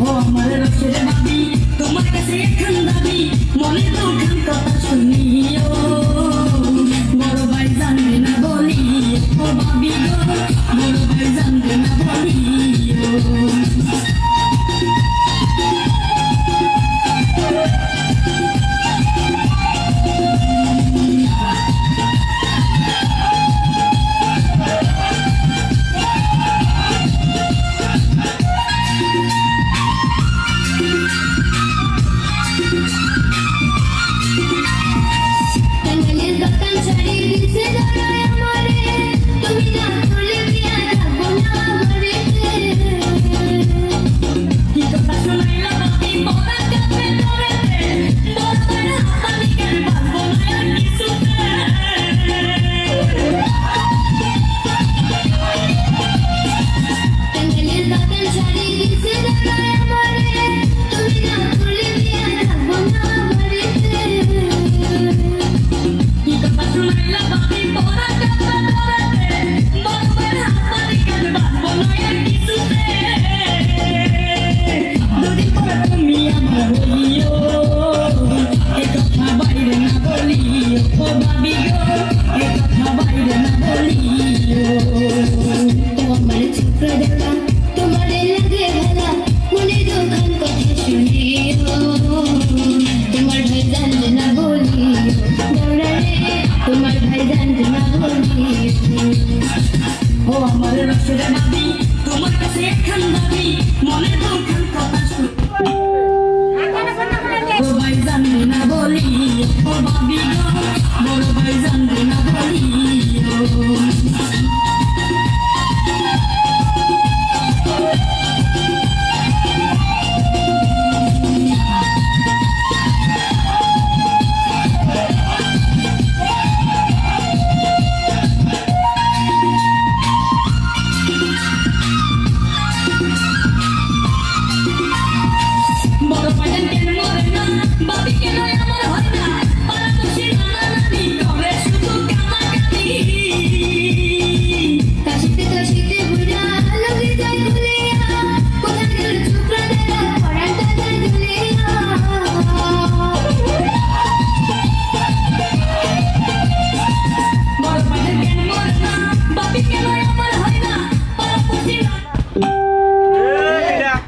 ও আমার রক্তের দাবি তোমার কাছে এখন দাবি মনে তো খান কথা I'm always under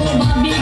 Oh, baby.